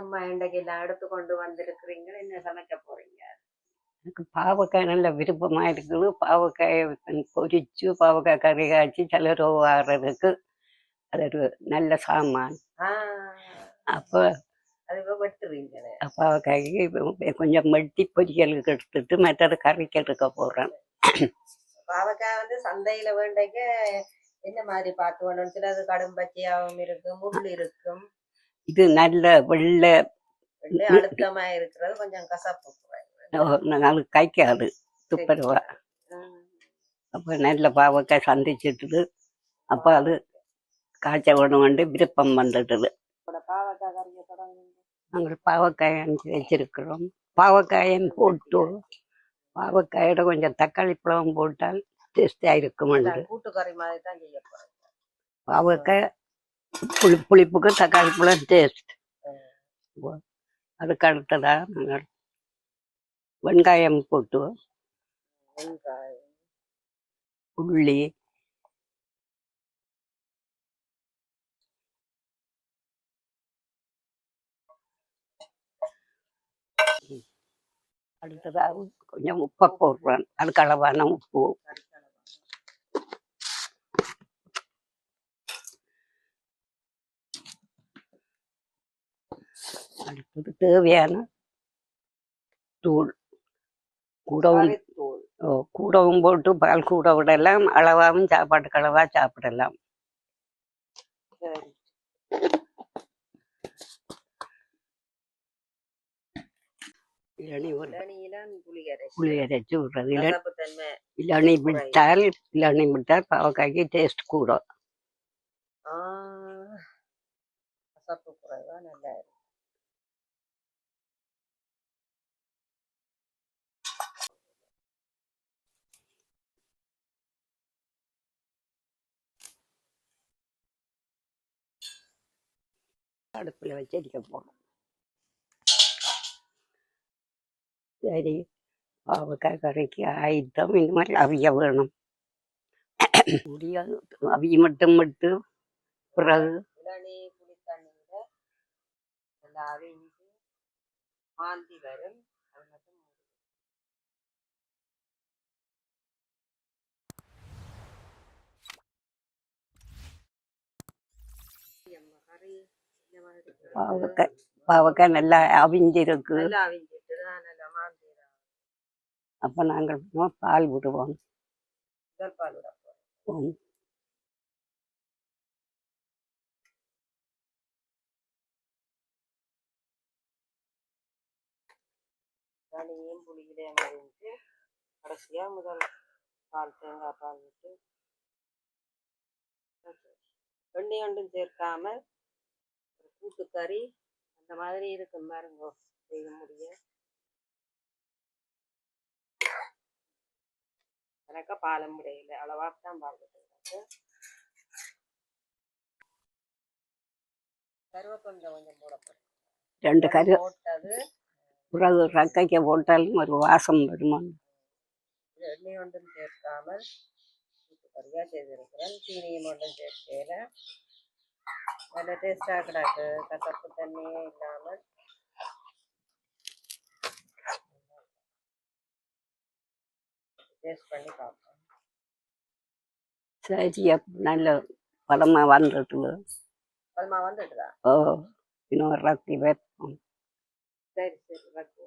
அம்மா இன்றைக்கு எல்லாம் எடுத்து கொண்டு வந்திருக்கிறீங்க. என்ன சமைக்க போறீங்க? எனக்கு பாவக்காய் நல்ல விருப்பமா இருக்குது பாவக்காயை பொரிச்சு பாவக்காய் கறி காய்ச்சி சிலர் ஆடுறதுக்கு அது ஒரு நல்ல சாமான். அப்போ அது பாவக்காய்க்கு கொஞ்சம் வெட்டி பொரியலுக்கு எடுத்துட்டு மற்றது கறிக்கு எடுக்க போகிறேன் பாவக்காய் வந்து சந்தையில வேண்டைக்க என்ன மாதிரி பார்த்து வேணும் சிலது கடும் பச்சையாகவும் இருக்கும் முள் இருக்கும். இது நல்ல வெள்ளை அழுத்தமா இருக்கிறது. கொஞ்சம் கசப்பு. நாளுக்கு கைக்காது துப்புரவா. அப்போ நல்ல பாவக்காய் சந்திச்சிட்டுது. அப்போ அது காய்ச்ச வந்து விருப்பம் வந்துடுது நாங்கள் பாவக்காய் அஞ்சு வச்சிருக்கிறோம். பாவக்காயம் போட்டு பாவக்காயோட கொஞ்சம் தக்காளி பழம் போட்டால் டேஸ்டாக இருக்கும் கூட்டுக்கறி மாதிரி தான் பாவக்காய் புளி புளிப்புக்கு தக்காளி பழம் டேஸ்ட் அதுக்கு அடுத்ததா நாங்கள் வெங்காயம் போட்டு. வெங்காயம். உள்ளி அடுத்ததாக கொஞ்சம் உப்பை போடுறேன். அதுக்கு அளவான உப்பு. அடுத்தது தேவையான தூள். கூடவும் கூடவும் போட்டு பால் கூட விடலாம். அளவாகவும் சாப்பாட்டுக்கு அளவா சாப்பிடலாம். இளநீ புளி அரைச்சி. விடுறது. இளநீ விட்டால் இளநீ விட்டால் பாவக்காய்க்கு டேஸ்ட் கூடும். ஆஹ் கசப்பு குறைவா நல்லா அடுப்பில் வச்சு அடிக்க போகிறோம் சரி பாவக்காய் கரைக்கு ஆயுதம் இந்த மாதிரி அவிய வேணும். முடியாது. அவிய மட்டும் மட்டும். பிறகு இளநீ அவிஞ்சு மாந்தி வரும். கறி. பாவக்காய். பாவக்காய். நல்லா அவிஞ்சிருக்கு. அப்போ நாங்கள் பால் விடுவோம். தனியும் புளியிலையும் அரிஞ்சு கடைசியா முதல் பால் தேங்காய் பால் விட்டு. எண்ணெய் ஒன்றும் சேர்க்காம கூட்டுக்கறி அந்த மாதிரி இருக்கும் பாருங்க செய்ய முடியும் எனக்கு பாலம் முடியல அளவா தான் பால் கருவேப்பந்தம் கொஞ்சம் போடப்படும் ரெண்டு கரு போட்டது. பிறகு ரக்கைக்க போட்டாலும் ஒரு வாசம் வருமா? இது எண்ணெய் ஒன்றும் சேர்க்காமல் கூட்டுக்கறியாக செய்திருக்கிறேன். சீனியும் ஒன்றும் சேர்க்கையில் நல்ல டேஸ்டாக கிடக்கு கசப்பு தண்ணியே இல்லாமல் டேஸ்ட் பண்ணி பார்ப்போம் சரி நல்ல பழமாக வந்துட்டு பதமா வந்துட்டுதா ஓ இன்னொரு ரத்தி வைப்போம் சரி சரி வைக்குவோம்